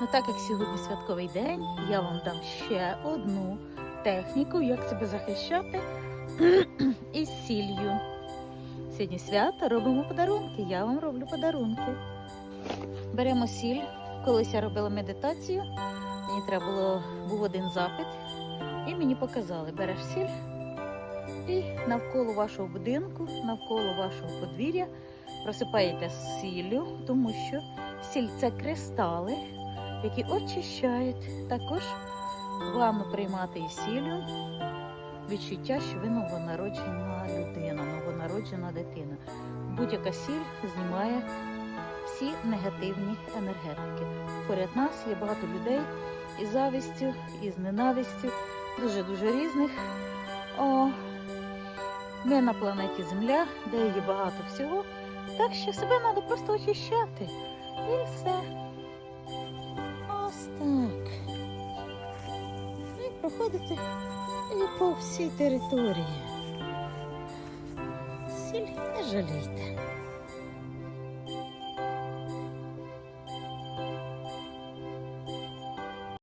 Ну так як сьогодні святковий день, я вам дам ще одну техніку, як себе захищати із сіллю. Сьогодні свято робимо подарунки. Я вам роблю подарунки. Беремо сіль. Колись я робила медитацію. Мені треба було був один запит, і мені показали: береш сіль і навколо вашого будинку, навколо вашого подвір'я просипаєте сіллю, тому що сіль це кристали, які очищають. Також ванну приймати із сіллю. Відчуття, що ви новонароджена людина, новонароджена дитина. Будь-яка сіль знімає всі негативні енергетики. Поряд нас є багато людей із завістю, із ненавистю, дуже-дуже різних. О, ми на планеті Земля, де є багато всього. Так що себе треба просто очищати. І все. І проходите і по всій території. Сіль не жалійте.